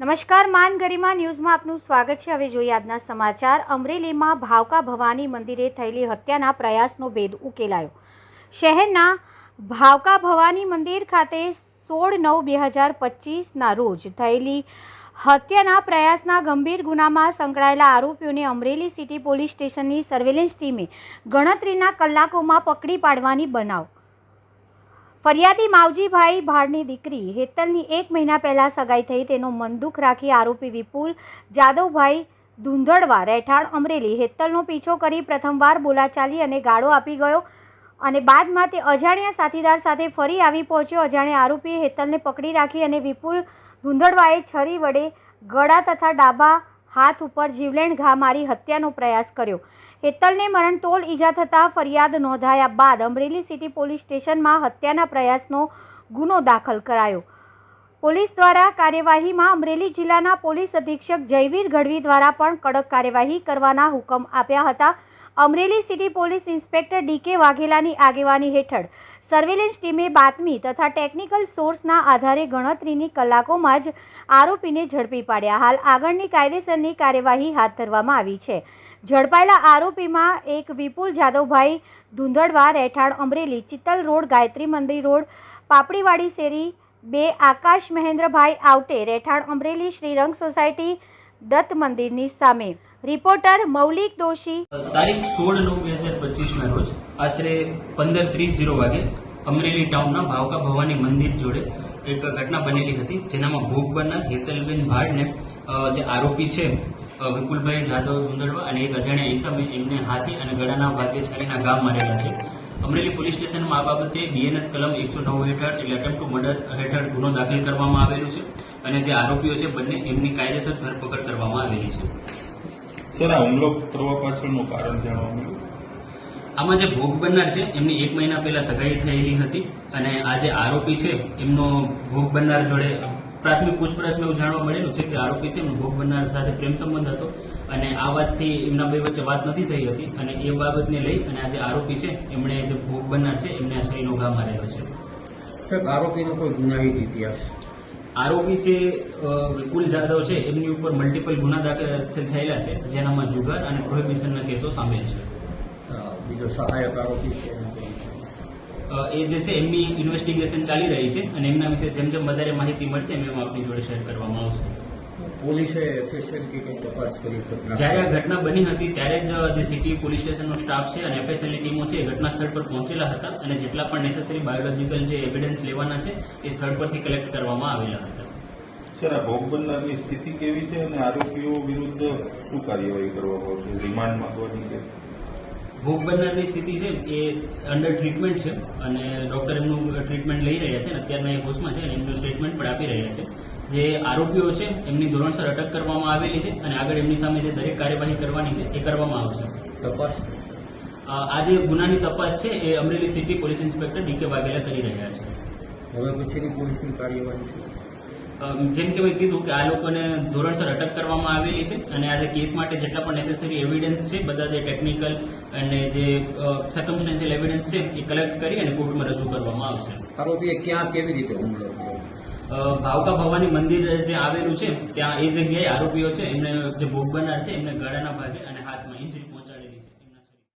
નમસ્કાર, માન ગરિમા ન્યૂઝમાં આપનું સ્વાગત છે. હવે જોઈએ આજના સમાચાર. અમરેલીમાં ભાવકા ભવાની મંદિરે થયેલી હત્યાના પ્રયાસનો ભેદ ઉકેલાયો. શહેરના ભાવકા ભવાની મંદિર ખાતે સોળ નવ બે હજાર પચીસના રોજ થયેલી હત્યાના પ્રયાસના ગંભીર ગુનામાં સંકળાયેલા આરોપીઓને અમરેલી સિટી પોલીસ સ્ટેશનની સર્વેલન્સ ટીમે ગણતરીના કલાકોમાં પકડી પાડવાની બનાવ ફરિયાદી માવજીભાઈ ભાડની દીકરી હેતલની એક મહિના પહેલાં સગાઈ થઈ તેનો મન દુઃખ રાખી આરોપી વિપુલ જાદવભાઈ ધૂંધળવા રહેઠાણ અમરેલી હેતલનો પીછો કરી પ્રથમવાર બોલાચાલી અને ગાળો આપી ગયો અને બાદમાં તે અજાણ્યા સાથીદાર સાથે ફરી આવી પહોંચ્યો. અજાણ્યા આરોપીએ હેતલને પકડી રાખી અને વિપુલ ધૂંધળવાએ છરી વડે ગળા તથા ડાબા હાથ ઉપર જીવલેણ ઘા મારી હત્યાનો પ્રયાસ કર્યો. હેતલને મરણતોલ ઈજા થતાં ફરિયાદ નોંધાયા બાદ અમરેલી સિટી પોલીસ સ્ટેશનમાં હત્યાના પ્રયાસનો ગુનો દાખલ કરાયો. પોલીસ દ્વારા કાર્યવાહીમાં અમરેલી જિલ્લાના પોલીસ અધિક્ષક જયવીર ગઢવી દ્વારા પણ કડક કાર્યવાહી કરવાના હુકમ આપ્યા હતા. Amreli city police inspector DK વાઘેલાની આગેવાની હેઠળ સર્વેલન્સ ટીમે બાતમી તથા ટેકનિકલ સોર્સના આધારે ગણતરીની કલાકોમાં જ આરોપીને ઝડપી પાડ્યા. હાલ આગળની કાયદેસરની કાર્યવાહી હાથ ધરવામાં આવી છે. ઝડપાયેલા આરોપીમાં એક વિપુલ જાદવભાઈ ધુંધળવા રહેઠાણ અમરેલી, ચિત્તલ રોડ, ગાયત્રી મંદિર રોડ, પાપડીવાડી શેરી, બે આકાશ મહેન્દ્રભાઈ આવટે રહેઠાણ અમરેલી શ્રીરંગ સોસાયટી, દત્ત મંદિરની સામે. રિપોર્ટર મૌલિક દોશી. તારીખ સોળ નવ બે હજાર પચીસના રોજ આશરે પંદર ત્રીસ જીરો વાગે અમરેલી ટાઉનના ભાવકા ભવાની મંદિર જોડે એક ઘટના બનેલી હતી, જેનામાં ભોગ બનનાર હેતલબેન ભાડને જે આરોપી છે વિપુલભાઈ જાદવ ધુંદડવા અને એક અજાણ્યા ઈસમે એમને હાથી અને ગળાના ભાગે છરીના ગામ મારેલા છે. અમરેલી પોલીસ સ્ટેશનમાં આ બાબતે બીએનએસ કલમ એકસો નવ હેઠળ એટલે અટેમ્પ ટુ મર્ડર હેઠળ ગુનો દાખલ કરવામાં આવેલો છે અને જે આરોપીઓ છે, બંને એમની કાયદેસર ધરપકડ કરવામાં આવેલી છે. સર આ હુમલો કરવા પાછળનું કારણ જાણવા મળ્યું? આમાં જે ભોગ બનનાર છે એમની એક મહિના પહેલા સગાઈ થયેલી હતી અને આ જે આરોપી છે એમનો ભોગ બનનાર જોડે પ્રાથમિક પૂછપરછમાં એવું જાણવા મળેલું છે કે આરોપી છે એમનો ભોગ બનનાર સાથે પ્રેમ સંબંધ હતો અને આ વાતથી એમના બે વચ્ચે વાત નથી થઈ હતી અને એ બાબતને લઈ અને આ જે આરોપી છે એમણે જે ભોગ બનનાર છે એમને આ શરીરનો ઘા મારેલો છે. સાહેબ આરોપીનો કોઈ ગુનાહિત ઇતિહાસ? આરોપી જે વિપુલ જાદવ છે એમની ઉપર મલ્ટિપલ ગુના દાખલ થયેલા છે જેનામાં જુગાર અને પ્રોહિબિશનના કેસો સામેલ છે. બીજો સહાયક આરોપી છે એ જે છે એમની ઇન્વેસ્ટિગેશન ચાલી રહી છે અને એમના વિશે જેમ જેમ વધારે માહિતી મળશે એમ એમ આપની જોડે શેર કરવામાં આવશે. પોલીસે એફએસએલથી કઈ તપાસ કરી જ્યારે આ ઘટના બની હતી ત્યારે જ જે સિટી પોલીસ સ્ટેશનનો સ્ટાફ છે અને એફએસએલની ટીમો છે એ ઘટના સ્થળ પર પહોંચેલા હતા અને જેટલા પણ નેસેસરી બાયોલોજીકલ જે એવિડન્સ લેવાના છે એ સ્થળ પરથી કલેક્ટ કરવામાં આવેલા હતા. સર આ ભોગ બનનારની સ્થિતિ કેવી છે અને આરોપીઓ વિરુદ્ધ શું કાર્યવાહી કરવામાં આવશે? રિમાન્ડ માંગવાની કે? ભોગ બનનારની સ્થિતિ છે એ અંડર ટ્રીટમેન્ટ છે અને ડોક્ટર એમનું ટ્રીટમેન્ટ લઈ રહ્યા છે અને અત્યારના એ હોસ્ટમાં છે અને એમનું સ્ટેટમેન્ટ પણ આપી રહ્યા છે. જે આરોપીઓ છે એમની ધોરણસર અટક કરવામાં આવેલી છે અને આગળ એમની સામે જે દરેક કાર્યવાહી કરવાની છે એ કરવામાં આવશે. તપાસ? આ જે ગુનાની તપાસ છે એ Amreli city police inspector DK Vaghela કરી રહ્યા છે. હવે પછીની પોલીસની કાર્યવાહી છે? જેમ કે મેં કીધું કે આ લોકોને ધોરણસર અટક કરવામાં આવેલી છે અને આજે કેસ માટે જેટલા પણ નેસેસરી એવિડન્સ છે બધા જે ટેકનિકલ અને જે સર્કમસ્ટેન્શિયલ એવિડન્સ છે એ કલેક્ટ કરી અને કોર્ટમાં રજૂ કરવામાં આવશે. આરોપીએ ક્યાં કેવી રીતે હુમલો કર્યો? ભાવકા ભવાની મંદિર જે આવેલું છે, ત્યાં એ જગ્યાએ આરોપીઓ છે, એમને જે ભોગ બનાર છે, એમને ગળાના ભાગે અને હાથમાં ઇન્જરી પહોંચી